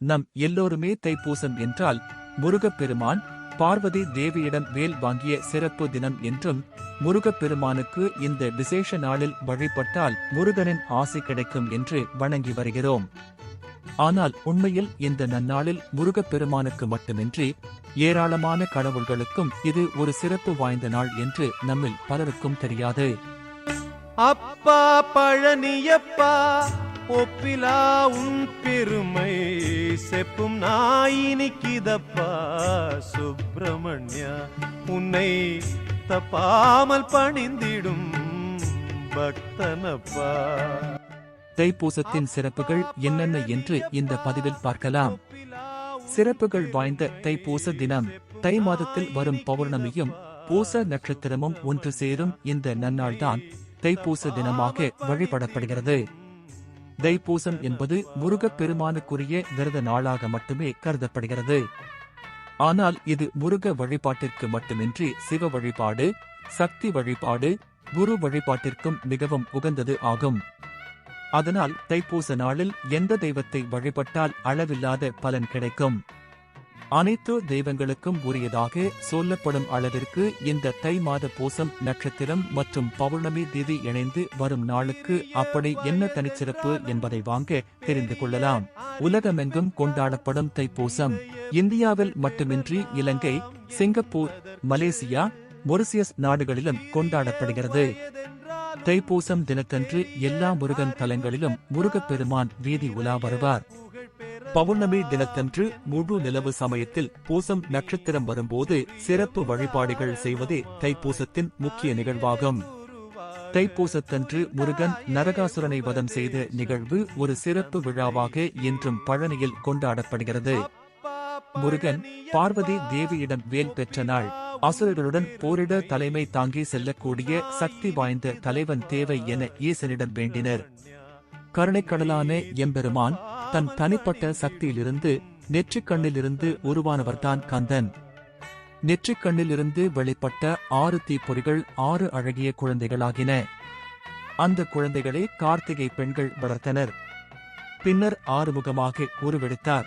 நம் எல்லோருமே தைப்பூசம் என்றால் முருகப்பெருமான் பார்வதி தேவியிடம் வேல் வாங்கிய சிறப்பு தினம் என்றும் முருகப்பெருமானுக்கு இந்த விசேஷ நாளில் வழிபட்டால் முருகனின் ஆசை கிடைக்கும் என்று வணங்கி வருகிறோம். ஆனால் உண்மையில் இந்த நன்னாளில் முருகப்பெருமானுக்கு மட்டுமின்றி ஏராளமான கடவுள்களுக்கும் இது ஒரு சிறப்பு வாய்ந்த நாள் என்று நம்மில் பலருக்கும் தெரியாது. அப்பா பழனியப்பா ஒப்பிலா உன் பெருமை. செப்பும் நாயினிக்கிதப்பா சுப்பிரமணியா. உன்னை தப்பாமல் பணிந்திடும் பக்தனப்பா. தைப்பூசத்தின் சிறப்புகள் என்னென்ன என்று இந்த பதிவில் பார்க்கலாம். சிறப்புகள் வாய்ந்த தைப்பூச தினம். தை மாதத்தில் வரும் பௌர்ணமியும் பூச நட்சத்திரமும் ஒன்று சேரும் இந்த நன்னாள்தான் தைப்பூச தினமாக வழிபடப்படுகிறது. தைப்பூசம் என்பது முருகப் பெருமானுக்குரிய விரத நாளாக மட்டுமே கருதப்படுகிறது. ஆனால் இது முருக வழிபாட்டிற்கு மட்டுமின்றி சிவ வழிபாடு சக்தி வழிபாடு குரு வழிபாட்டிற்கும் மிகவும் உகந்தது ஆகும். அதனால் தைப்பூச நாளில் எந்த தெய்வத்தை வழிபட்டால் அளவில்லாத பலன் கிடைக்கும். அனைத்து தெய்வங்களுக்கும் உரியதாக சொல்லப்படும் அளவிற்கு இந்த தை மாத பூசம் நட்சத்திரம் மற்றும் பௌர்ணமி திதி இணைந்து வரும் நாளுக்கு அப்படி என்ன தனிச்சிறப்பு என்பதை வாங்க தெரிந்து கொள்ளலாம். உலகமெங்கும் கொண்டாடப்படும் தைப்பூசம் இந்தியாவில் மட்டுமின்றி இலங்கை சிங்கப்பூர் மலேசியா மொரிசியஸ் நாடுகளிலும் கொண்டாடப்படுகிறது. தைப்பூசம் தினத்தன்று எல்லா முருகன் தலங்களிலும் முருகப்பெருமான் வீதி உலா வருவார். பௌர்ணமி தினத்தன்று முழு நிலவு சமயத்தில் பூசம் நட்சத்திரம் வரும்போது சிறப்பு வழிபாடுகள் செய்வதே தைப்பூசத்தின் முக்கிய நிகழ்வாகும். தைப்பூசத்தன்று முருகன் நரகாசுரனை வதம் செய்த நிகழ்வு ஒரு சிறப்பு விழாவாக இன்றும் பழனியில் கொண்டாடப்படுகிறது. முருகன் பார்வதி தேவியிடம் வேல் பெற்ற நாள். அசுரர்களுடன் போரிட தலைமை தாங்கி செல்லக்கூடிய சக்தி வாய்ந்த தலைவன் தேவை என ஈசனிடம் வேண்டினர். கருணைக்கடலான எம்பெருமான் தன் தனிப்பட்ட சக்தியிலிருந்து நெற்றிக் கண்ணிலிருந்து உருவானவர்தான் கந்தன். நெற்றிக் கண்ணிலிருந்து வெளிப்பட்ட ஆறு தீப்பொறிகள் ஆறு அழகிய குழந்தைகளாகின. அந்த குழந்தைகளை கார்த்திகை பெண்கள் வளர்த்தனர். பின்னர் ஆறுமுகமாக உருவெடுத்தார்.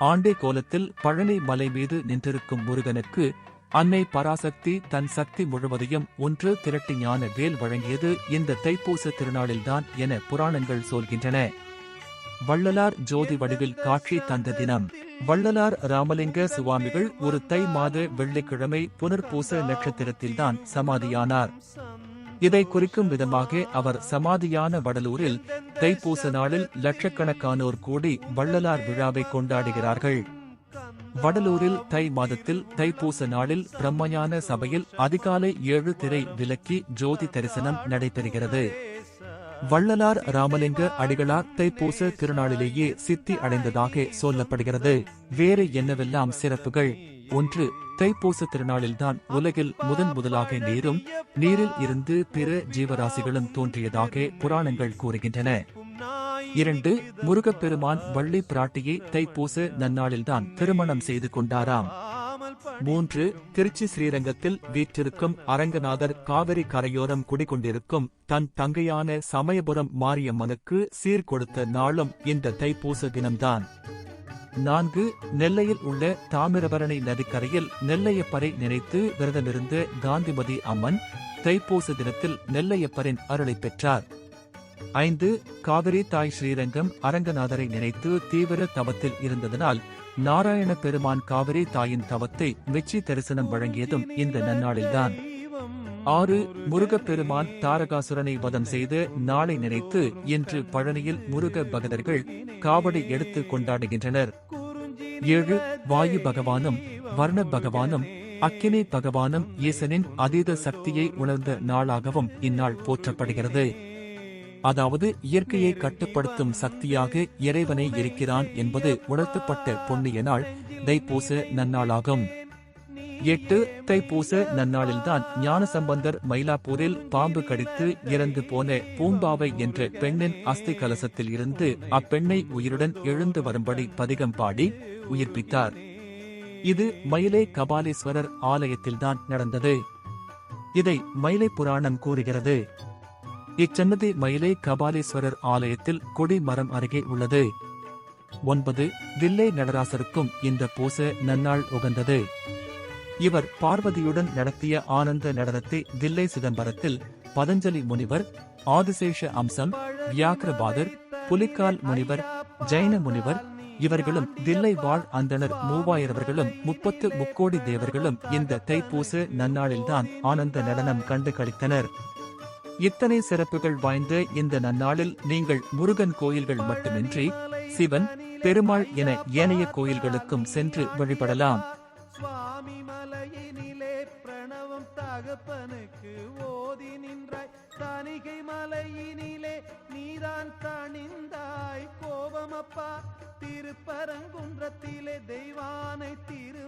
ஆண்டே கோலத்தில் பழனி மலை மீது நின்றிருக்கும் முருகனுக்கு அன்னை பராசக்தி தன் சக்தி முழுவதையும் ஒன்று திரட்டி ஞான வேல் வழங்கியது இந்த தைப்பூச திருநாளில்தான் என புராணங்கள் சொல்கின்றன. வள்ளலார் ஜோதி வடிவில் காட்சி தந்த தினம். வள்ளலார் ராமலிங்க சுவாமிகள் ஒரு தை மாத வெள்ளிக்கிழமை புனர்பூச நட்சத்திரத்தில்தான் சமாதியானார். இதை குறிக்கும் விதமாக அவர் சமாதியான வடலூரில் தைப்பூச நாளில் லட்சக்கணக்கானோர் கூடி வள்ளலார் விழாவை கொண்டாடுகிறார்கள். வடலூரில் தை மாதத்தில் தைப்பூச நாளில் பிரம்மஞான சபையில் அதிகாலை ஏழு திரை விலக்கி ஜோதி தரிசனம் நடைபெறுகிறது. வள்ளலார் ராமலிங்க அடிகளார் தைப்பூச திருநாளிலேயே சித்தி அடைந்ததாக சொல்லப்படுகிறது. வேறு என்னவெல்லாம் சிறப்புகள்? ஒன்று தைப்பூச திருநாளில்தான் உலகில் முதன் முதலாக நீரும் நீரில் இருந்து பிற ஜீவராசிகளும் தோன்றியதாக புராணங்கள் கூறுகின்றன. இரண்டு முருகப்பெருமான் வள்ளி பிராட்டியை தைப்பூச நன்னாளில்தான் திருமணம் செய்து கொண்டாராம். மூன்று திருச்சி ஸ்ரீரங்கத்தில் வீற்றிருக்கும் அரங்கநாதர் காவிரி கரையோரம் குடிகொண்டிருக்கும் தன் தங்கையான சமயபுரம் மாரியம்மனுக்கு சீர்கொடுத்த நாளும் இந்த தைப்பூச தினம்தான். நான்கு நெல்லையில் உள்ள தாமிரபரணி நதிக்கரையில் நெல்லையப்பரை நினைத்து விரதமிருந்த காந்திமதி அம்மன் தைப்பூச தினத்தில் நெல்லையப்பரின் அருளை பெற்றார். ஐந்து காவிரி தாய் ஸ்ரீரங்கம் அரங்கநாதரை நினைத்து தீவிர தவத்தில் இருந்ததனால் நாராயண பெருமான் காவிரி தாயின் தவத்தை வெற்றி தரிசனம் வழங்கியதும் இந்த நன்னாளில்தான். ஆறு முருகப்பெருமான் தாரகாசுரனை வதம் செய்து நாளை நினைத்து இன்று பழனியில் முருக பகதர்கள் காவடி எடுத்து கொண்டாடுகின்றனர். ஏழு வாயு பகவானும் வர்ண பகவானும் அக்கினி பகவானும் ஈசனின் அதீத சக்தியை உணர்ந்த நாளாகவும் இந்நாள் போற்றப்படுகிறது. அதாவது இயற்கையை கட்டுப்படுத்தும் சக்தியாக இறைவனை இருக்கிறான் என்பது உணர்த்தப்பட்ட பொன்னிய நாள் தைப்பூச நன்னாளாகும். எட்டு தைப்பூச நன்னாளில்தான் ஞானசம்பந்தர் மயிலாப்பூரில் பாம்பு கடித்து இறந்து போன பூம்பாவை என்ற பெண்ணின் அஸ்தி கலசத்தில் இருந்து அப்பெண்ணை உயிருடன் எழுந்து வரும்படி பதிகம் பாடி உயிர்ப்பித்தார். இது மயிலை கபாலீஸ்வரர் ஆலயத்தில்தான் நடந்தது. இதை மயிலை புராணம் கூறுகிறது. இச்சன்னதி மயிலை கபாலீஸ்வரர் ஆலயத்தில் கொடி மரம் அருகே உள்ளது. ஒன்பது தில்லை நடராசருக்கும் இந்த பூச நன்னாள் உகந்தது. இவர் பார்வதியுடன் நடத்திய ஆனந்த நடனத்தை தில்லை சிதம்பரத்தில் பதஞ்சலி முனிவர் ஆதிசேஷ அம்சம் வியாக்கிரபாதர் புலிக்கால் முனிவர் ஜைன முனிவர் இவர்களும் தில்லை வாழ் அந்தணர் மூவாயிரவர்களும் முப்பத்து முக்கோடி தேவர்களும் இந்த தைப்பூச நன்னாளில்தான் ஆனந்த நடனம் கண்டு கழித்தனர் இத்தனை சிறப்புகள் வாய்ந்த இந்த நன்னாளில் நீங்கள் முருகன் கோயில்கள் மட்டுமின்றி சிவன் பெருமாள் என ஏனைய கோயில்களுக்கும் சென்று வழிபடலாம். சுவாமி மலையினிலே பிரணவம் தகப்பனுக்கு ஓதி நின்றாய் தணிகை மலையினிலே நீதான் தணிந்தாய் கோபமப்பா. திருப்பரங்குன்றத்திலே தெய்வானை திரு